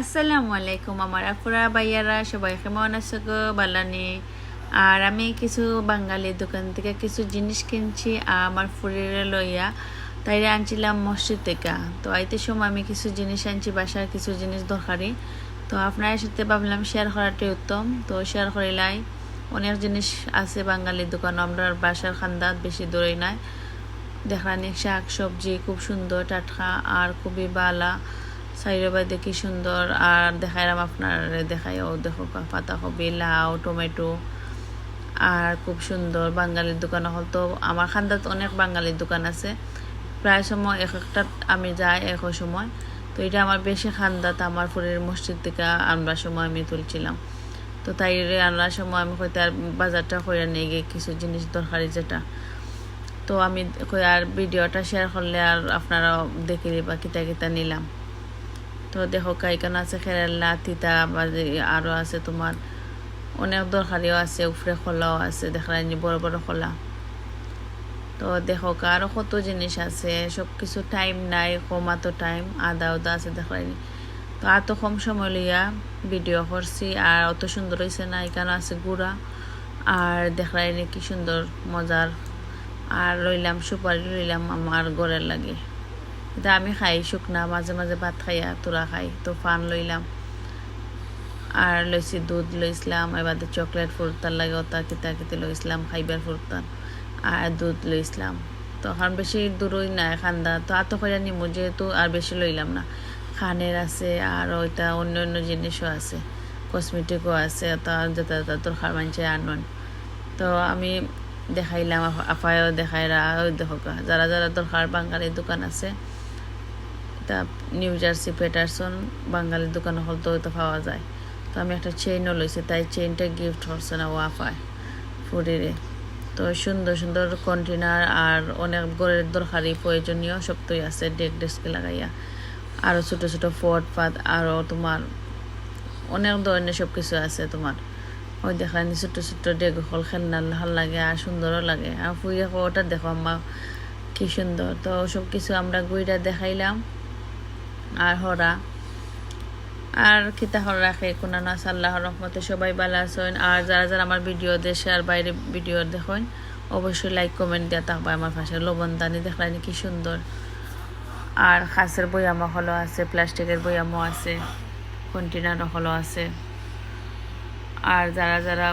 আসসালামু আলাইকুম আমার আফুরা ভাইয়ারা, সবাই কেমন আছো গো? বালানি আর আমি কিছু বাঙালি দোকান থেকে কিছু জিনিস কিনছি আমার ফুরিরে লইয়া। তাইরে আনছিলাম মসজিদ থেকে। তো আইতে সময় আমি কিছু জিনিস আনছি, বাসার কিছু জিনিস দরকারি। তো আপনার সাথে ভাবলাম শেয়ার করাটাই উত্তম। তো শেয়ার করিলাই, অনেক জিনিস আছে বাঙালি দোকান, আমরা বাসার খান্দাত বেশি দূরেই নাই। দেখানি শাক সবজি খুব সুন্দর, টাটকা, আর খুবই বালা। সাইডে বাইদে কি সুন্দর, আর দেখাইলাম আপনার দেখাই ও দেখো পাতাকপি লাউ, টমেটো, আর খুব সুন্দর বাঙালির দোকান হল। তো আমার খান্দাত অনেক বাঙালির দোকান আছে। প্রায় সময় এক একটা আমি যাই এক সময়। তো এটা আমার বেশি খান্দাত, আমার ফুরের মসজিদ থেকে আনবার সময় আমি তুলছিলাম। তো তাই আনার সময় আমি হয়তো আর বাজারটা করে নিয়ে গিয়ে কিছু জিনিস দরকারি যেটা। তো আমি আর ভিডিওটা শেয়ার করলে আর আপনারা দেখে বা কিতা কিতা নিলাম। তো দেখো, কাইকান আছে খেরেলা তিতা আরও আছে তোমার অনেক দরকারিও আছে উফরে খোলাও আছে দেখানি বড় বড় খোলা। তো দেখো আরও কত জিনিস আছে সব কিছু টাইম নাই, কমাতো টাইম আদা উদা আছে দেখানি তো এত কম সময় লইয়া ভিডিও করছি আর অত সুন্দর হয়েছে না এখানে আছে গুড়া, আর দেখাইনি কি সুন্দর মজার আর লইলাম, সুপারি লইলাম, আমার ঘরের লাগে। এটা আমি খাই শুকনা মাঝে মাঝে ভাত খাইয়া তোরা খাই তো ফান লইলাম আর লইছি দুধ লইছিলাম এবার চকলেট ফুরতার লাগে ওটা কিতা কিতে লইছিলাম খাইবার ফুরতার আর দুধ লইছিলাম তখন বেশি দূরই নাই খান্দা, তো আত করে নিমু, যেহেতু আর বেশি লইলাম না। খানের আছে আর ওইটা অন্য অন্য জিনিসও আছে কসমেটিকও আছে তা তোর খার মানছে আনন। তো আমি দেখাইলাম আফায়ও দেখাইরা দেখো যারা যারা দরকার বাঙালি দোকান আছে। তা নিউ জার্সি পেটারসন বাঙালি দোকান হল তো তো পাওয়া যায়। তো আমি একটা চেইনও লইছি, তাই চেইনটা গিফট হচ্ছে না ওয়াফায় ফুডিরে তো সুন্দর সুন্দর কন্টেনার আর অনেক গড়ের দরকারি প্রয়োজনীয় সবটাই আছে ডেক ডেস্কে লাগাইয়া। আরও ছোটো ছোটো ফট ফাত আরও তোমার অনেক ধরনের সব কিছু আছে তোমার। ওই দেখানি ছোটো ছোটো ডেক হল খেলনা ভালো লাগে, আর সুন্দরও লাগে। আর ফুই ওটা দেখো আমার কি সুন্দর। তো সব কিছু আমরা গুইটা দেখাইলাম। আর হরা। আর কিতা হর রাখে কোনো না আল্লাহর রহমতে সবাই ভালো আছেন। আর যারা যারা আমার ভিডিও দেশে আর বাইরে ভিডিও দেখেন, অবশ্যই লাইক কমেন্ট দেওয়া থাকবে আমার পাশে। লবণ দানি দেখলানি কি সুন্দর। আর খাসের বইয়ামো হলো আছে, প্লাস্টিকের বইয়ামো আছে কন্টেনার হলো আছে। আর যারা যারা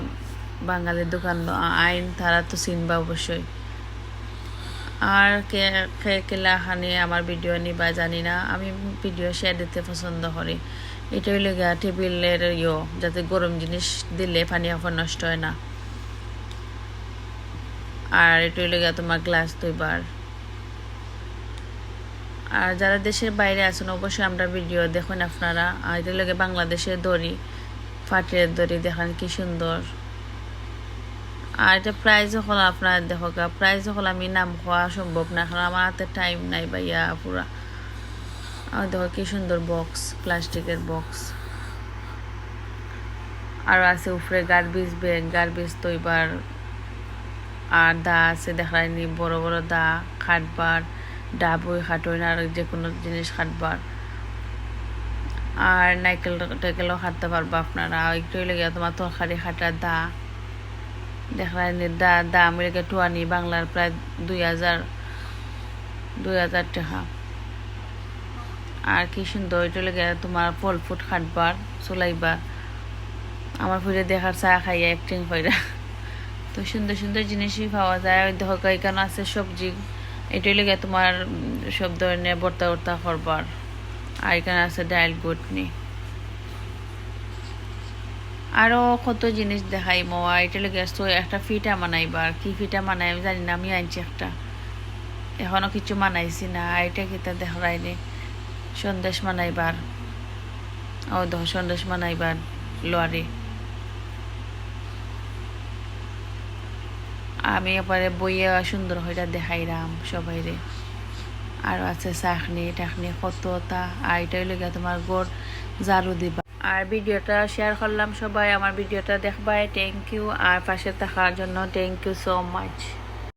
বাঙালির দোকান আইন, তারা তো চিনবা অবশ্যই। আর কে কে, কেলা খানি আমার ভিডিও নিবা জানি না। আমি ভিডিও শেয়ার দিতে পছন্দ করি। এটা হইলে গিয়া টেবিলের ইয়ো, যাতে গরম জিনিস দিলে পানি এখন নষ্ট হয় না। আর এটা হইলে গিয়া তোমার গ্লাস দুইবার আর যারা দেশের বাইরে আছেন, অবশ্যই আমরা ভিডিও দেখুন আপনারা। আর এটা লাগে বাংলাদেশের দড়ি ফাটের দড়ি, দেখান কি সুন্দর। আর এটা প্রাইজ হল আপনার, দেখো প্রাইজ হল আমি নাম খাওয়া সম্ভব না, কারণ আমার হাতে টাইম নাই ভাইয়া, পুরা। আর দেখো কি সুন্দর বক্স প্লাস্টিকের বক্স আর আছে উপরে গার্বেজ ব্যাগ গার্বেজ তো এবার আর দা আছে দেখায়নি বড় বড় দা, খাটবার, ডাবই খাটই না আর যে কোনো জিনিস খাটবার। আর নাইকেল টাইকেলও খাটতে পারব আপনারা একটু লেগে তোমার তরকারি খাটার দা। দেখায়নি দা দা রেখে টুয়ানি বাংলার প্রায় দুই হাজার দুই হাজার টাকা। আর কি সুন্দর এটা লেগে তোমার ফল ফুট খাটবার চলাইবার আমার ফুলে দেখার চা খাইয়া অ্যাক্টিং কইরা। তো সুন্দর সুন্দর জিনিসই পাওয়া যায়। ওই দেখো এখানে আছে সবজি। এটাই লেগে তোমার সব ধরনের বর্তা বর্তা করবার। আর এখানে আছে ডাইল গুটনি। আরও কত জিনিস দেখাই মোয়া এটা লেগে আসতো একটা ফিটা মানাইবার কি ফিটা মানাই আমি জানি না, আমি আনছি একটা। এখনও কিছু মানাইছি না এটা কিতা দেখাইনি। সন্দেশ মানাইবার ও দেখ, সন্দেশ মানাইবার লোয়ারি আমি এবারে বইয়ে সুন্দর হইটা দেখাইলাম সবাইরে। আর আছে চাখনি টাখনি কতটা, আর এটা হইলে তোমার গোড় ঝাড়ু দিবা। আর ভিডিওটা শেয়ার করলাম সবাই, আমার ভিডিওটা দেখবাই থ্যাংক ইউ আর পাশে থাকার জন্য থ্যাংক ইউ সো মাচ